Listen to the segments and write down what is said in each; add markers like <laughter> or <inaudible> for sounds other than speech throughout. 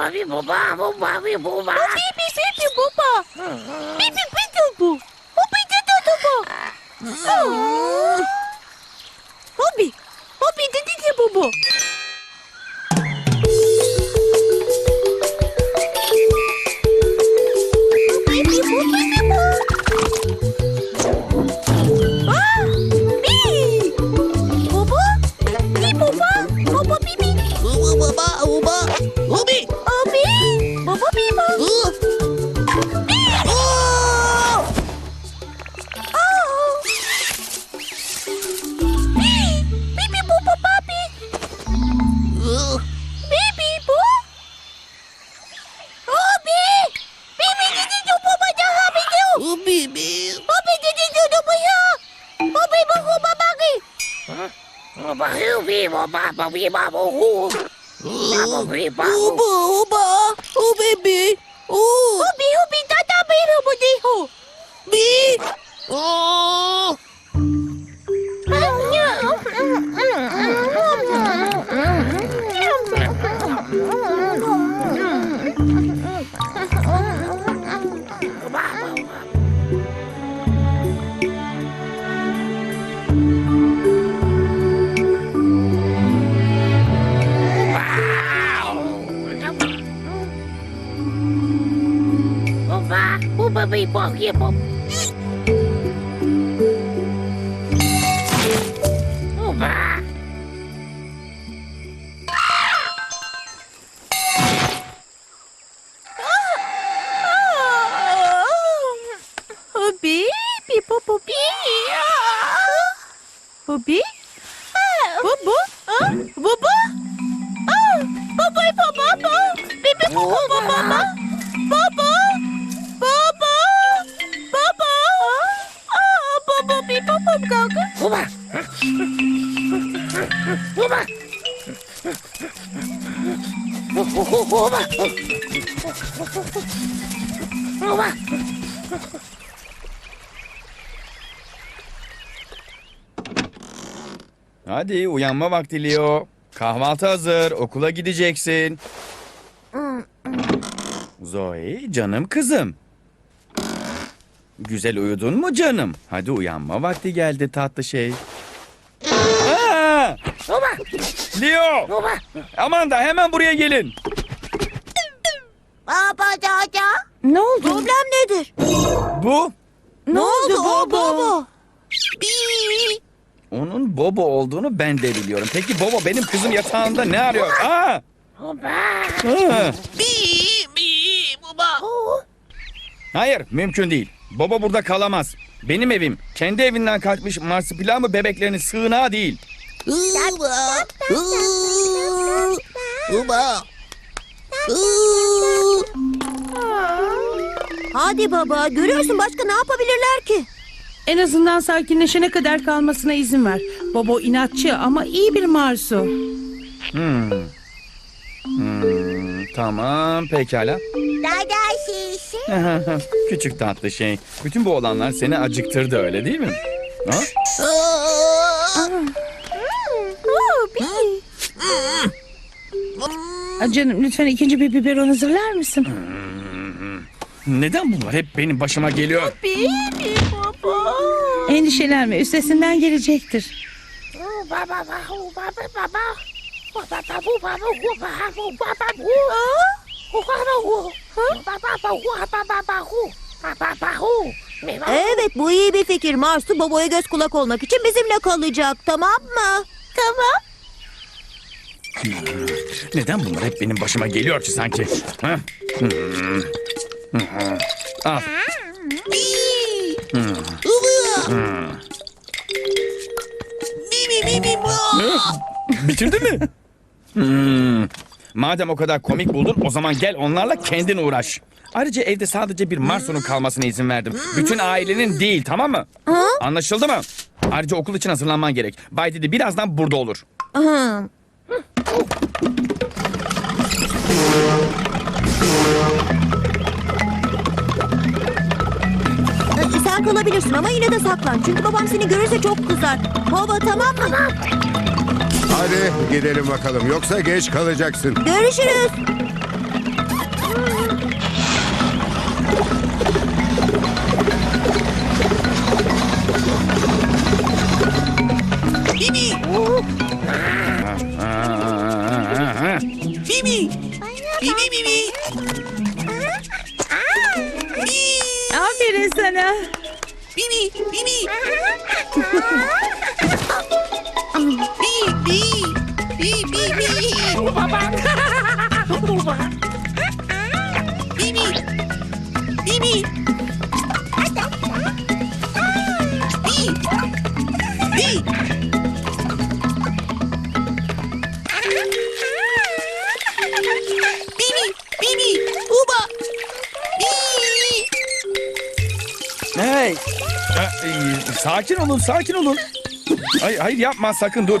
buba buba bi buba buba bi buba. Bibi bibi buba. Bibi bibi bu. Hobi dedi de bu. Hobi. Hobi dedi de bu bu. Bibi bu. Abi. Bibi dedi du bu ba daha bidu. Ubi bi. Abi dedi du du bu ya. Abi bu bu ba bagi. Buba bi buba buba bi buba hu. Buba bi buba hu. Uba uba. Ubi bi. U. Abi abi tata biru bu di hu. Bi. Oo! Buba bi buba bi buba. Buba. Abi. Bi bu bu bi. Abi. Bu bu. Bu bu. Baba baba baba. Bibi bu bu gaga. Buba. Buba. Buba. Buba. Hadi uyanma vakti Leo. Kahvaltı hazır. Okula gideceksin. Zoe canım kızım. Güzel uyudun mu canım? Hadi uyanma vakti geldi tatlı şey. Aa! Leo! Buba. Aman da hemen buraya gelin. Baba dada. Ne oldu? Problem nedir? Bu Ne oldu baba? Bi. onun Bobo olduğunu ben de biliyorum. Peki Bobo benim kızım yatağında ne arıyor? Aa! Buba. Aa! Bi. Baba. Hayır, mümkün değil. Baba burada kalamaz. Benim evim. Kendi evinden kaçmış marsupilami bebeklerinin sığınağı değil. Uba. Uba. Hadi baba görüyorsun başka ne yapabilirler ki? En azından sakinleşene kadar kalmasına izin ver. Bobo inatçı ama iyi bir Marsu. Hmm. Hmm, tamam, pekala. Şişi. <laughs> Küçük tatlı şey. Bütün bu olanlar seni acıktırdı öyle değil mi? Ha? Aa, Canım lütfen ikinci bir biberon hazırlar mısın? Neden bunlar hep benim başıma geliyor? Bibi baba. Endişelenme üstesinden gelecektir. Buba Evet bu iyi bir fikir. Marsu babaya göz kulak olmak için bizimle kalacak tamam mı? Tamam. Neden bunlar hep benim başıma geliyor ki sanki? Ha? Hmm. Hmm. Al. Hmm. Bitirdin mi? Hmm. Madem o kadar komik buldun o zaman gel onlarla kendin uğraş. Ayrıca evde sadece bir Marsu'nun kalmasına izin verdim. Bütün ailenin değil tamam mı? Anlaşıldı mı? Ayrıca okul için hazırlanman gerek. Bay Didi birazdan burada olur. Hı. Sen kalabilirsin ama yine de saklan. Çünkü babam seni görürse çok kızar. Baba tamam mı? Hadi gidelim bakalım yoksa geç kalacaksın. Görüşürüz. Bibi. Bibi. Bibi bibi. Aferin sana. Bibi. Bibi. Bibi. Bibi. Bi. Bi. Bibi. Bibi. Uba. Bi. Hey. Ha, e, Sakin olun, sakin olun. Hayır, hayır yapma sakın dur.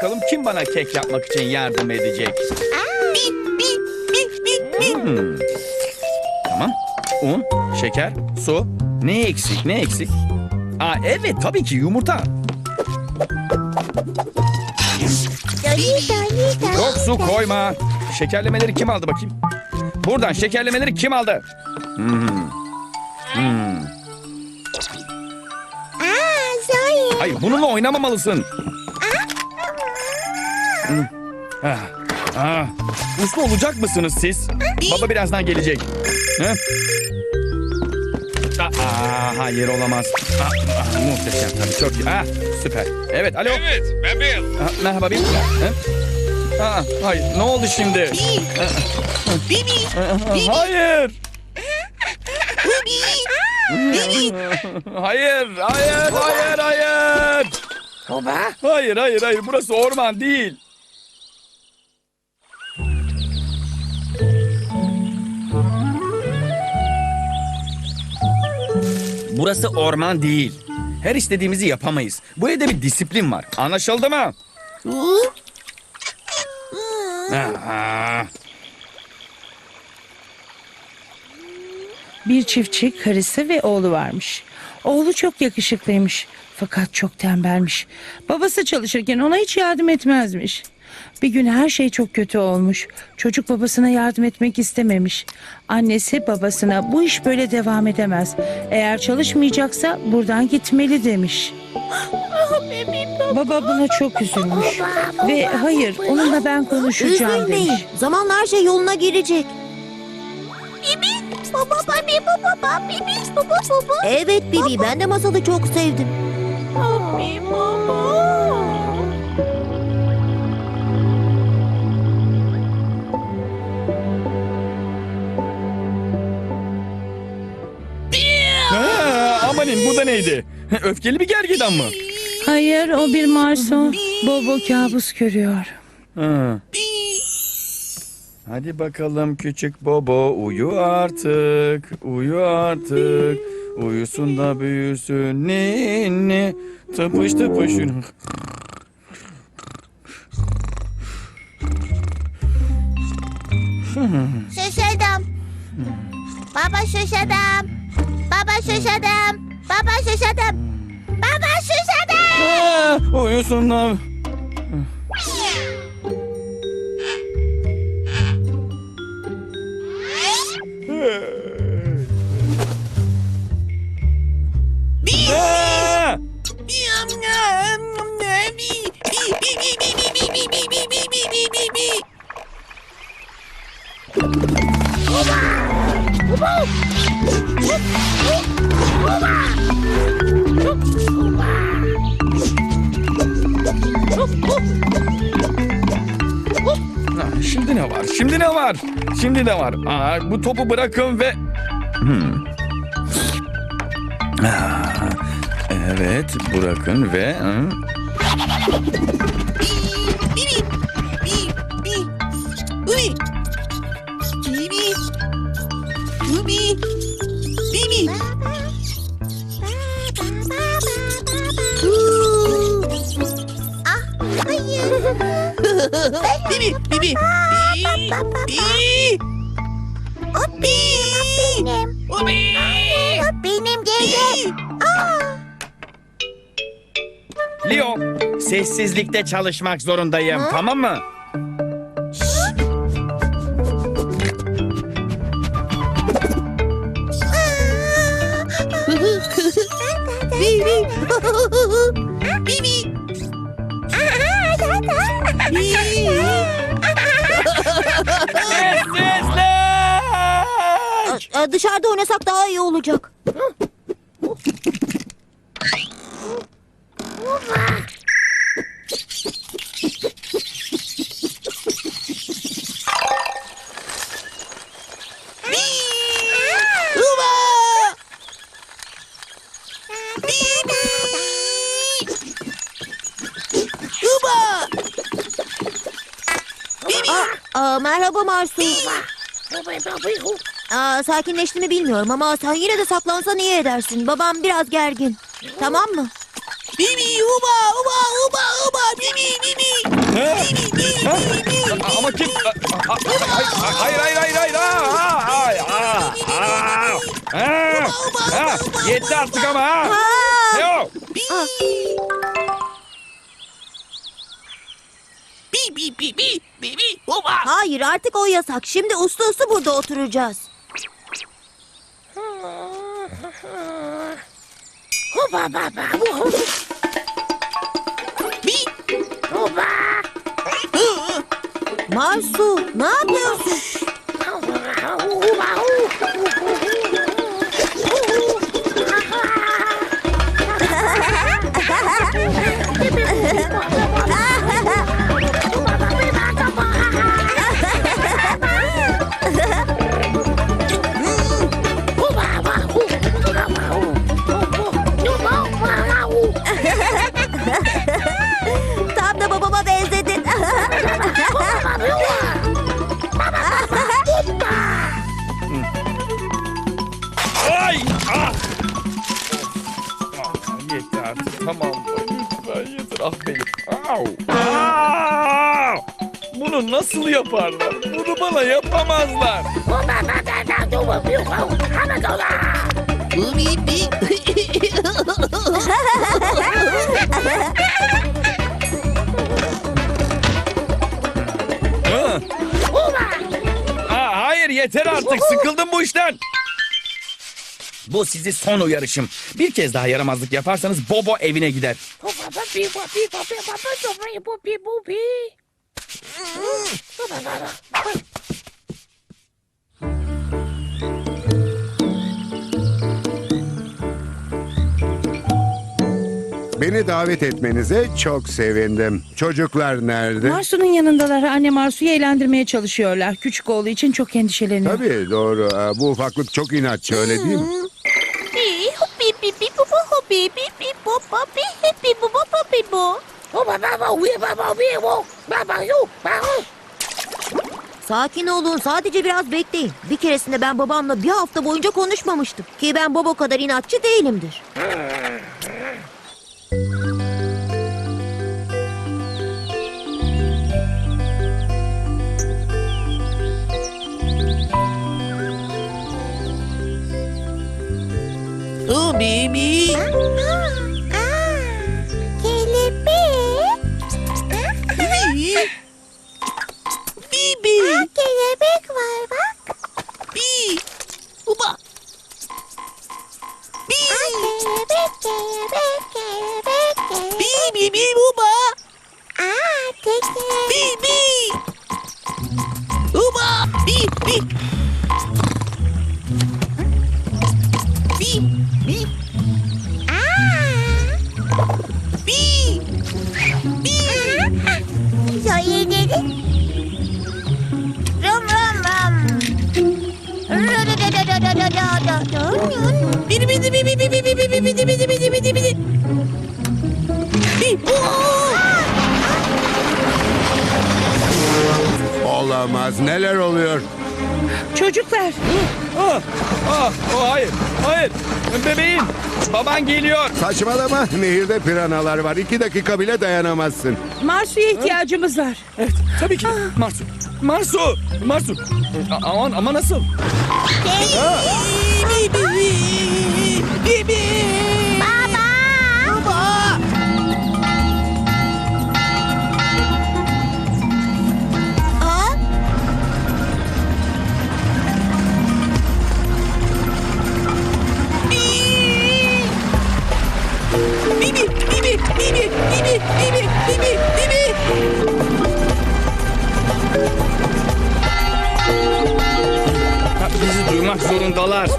bakalım kim bana kek yapmak için yardım edecek? Hmm. Tamam. Un, şeker, su. Ne eksik, ne eksik? Aa, evet tabii ki yumurta. Çok su koyma. Şekerlemeleri kim aldı bakayım? Buradan şekerlemeleri kim aldı? Hmm. Hmm. Hayır bununla oynamamalısın. Ah, ah. Uslu olacak mısınız siz? Baba birazdan gelecek. He? Aa, hayır olamaz. Ah, ah, muhteşem tabii çok iyi. Ah, süper. Evet alo. Evet, ben Bill. Ah, merhaba bir. He? Ah, hayır ne oldu şimdi? Bibi. Ah, hayır. Bibi. Bibi. Hayır, hayır, hayır, hayır. Baba. Hayır, hayır, hayır. Burası orman değil. Burası orman değil. Her istediğimizi yapamayız. Bu evde bir disiplin var. Anlaşıldı mı? Bir çiftçi, karısı ve oğlu varmış. Oğlu çok yakışıklıymış. Fakat çok tembelmiş. Babası çalışırken ona hiç yardım etmezmiş. Bir gün her şey çok kötü olmuş. Çocuk babasına yardım etmek istememiş. Annesi babasına bu iş böyle devam edemez. Eğer çalışmayacaksa buradan gitmeli demiş. Baba buna çok üzülmüş. Ve hayır onunla ben konuşacağım Üzülmeyin. demiş. Zamanla her şey yoluna girecek. Baba, Bibi, baba, baba, Bibi, baba, baba. Evet Bibi, ben de masalı çok sevdim. Ha, amanin bu da neydi? <laughs> Öfkeli bir gergedan mı? Hayır o bir marson. Bobo kabus görüyor. Ha. Hadi bakalım küçük Bobo uyu artık, uyu artık. Uyusun da büyüsün ninni. Tıpış tıpış. Şaşadım. Baba şaşadım. Baba şaşadım. Baba şaşadım. Baba şaşadım. Ah, uyusun da. Ah! Şimdi ne var? Şimdi ne var? Şimdi ne var? Aa, bu topu bırakın ve... Hmm. Aa, evet, bırakın ve... hı? Sessizlikte çalışmak zorundayım, tamam mı? Sessizlik! Aa, Dışarıda oynasak daha iyi olacak. Aa, aa, merhaba Marsu. Aa, sakinleştiğini bilmiyorum ama sen yine de saklansan iyi edersin. Babam biraz gergin. Tamam mı? Bibi, uba, uba, uba, uba, bibi, bibi. Ha? Ha? Ama kim? Ha, ha, Hayır, hayır, hayır, hayır. Aa, aa, ay, aa, aa. Ha, ha, Yetti artık ama ha. Leo, Bibi, bibi, bibi, uba. Hayır artık o yasak. Şimdi uslu uslu burada oturacağız. Marsu ne yapıyorsun? <laughs> Au. Aa! Bunu nasıl yaparlar? Bunu bana yapamazlar. Ha? Aa, hayır yeter artık sıkıldım bu işten. Bu sizi son uyarışım. Bir kez daha yaramazlık yaparsanız Bobo evine gider. Beni davet etmenize çok sevindim. Çocuklar nerede? Marsu'nun yanındalar. Anne Marsu'yu eğlendirmeye çalışıyorlar. Küçük oğlu için çok endişeleniyor. Tabii doğru. Bu ufaklık çok inatçı öyle değil mi? <laughs> Sakin olun sadece biraz bekleyin. Bir keresinde ben babamla bir hafta boyunca konuşmamıştım. Ki ben baba kadar inatçı değilimdir. Oh, bibi. Bidi bidi bidi bidi bidi bidi bidi bidi bidi bidi bidi. Olamaz. Neler oluyor? Çocuklar Ah, ah, oh, hayır, hayır. Bebeğim, baban geliyor. Saçmalama. Nehirde piranalar var. İki dakika bile dayanamazsın. Marsu'ya ihtiyacımız var. Evet, tabii ki. Marsu, Marsu! Marsu! Aman ama nasıl? Bibi! Bibi! Bibi! Bizi duymak zorundalar.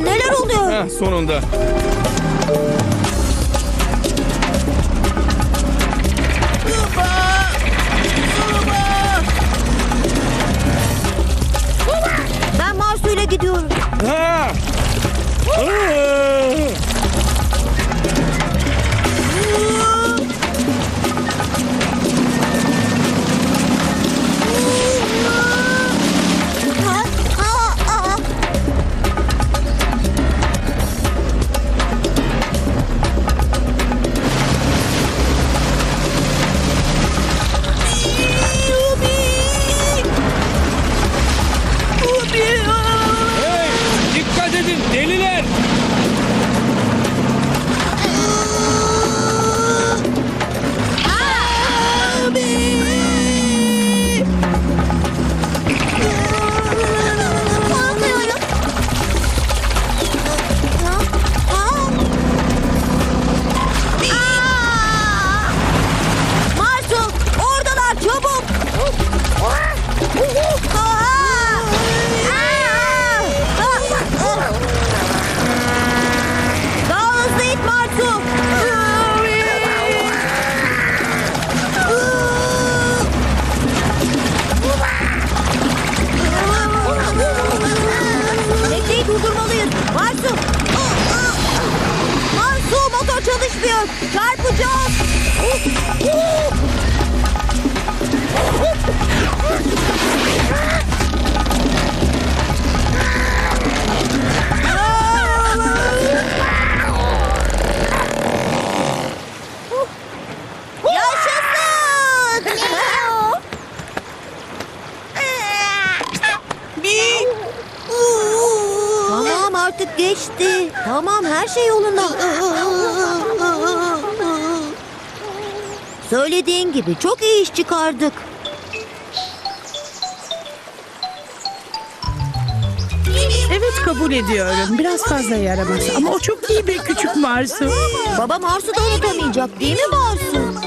Neler oluyor? Ha, sonunda. it! Artık geçti. Tamam her şey yolunda. Söylediğin gibi çok iyi iş çıkardık. Evet kabul ediyorum. Biraz fazla yaramaz ama o çok iyi bir küçük Marsu. Baba Mars'ı da unutamayacak değil mi Marsu?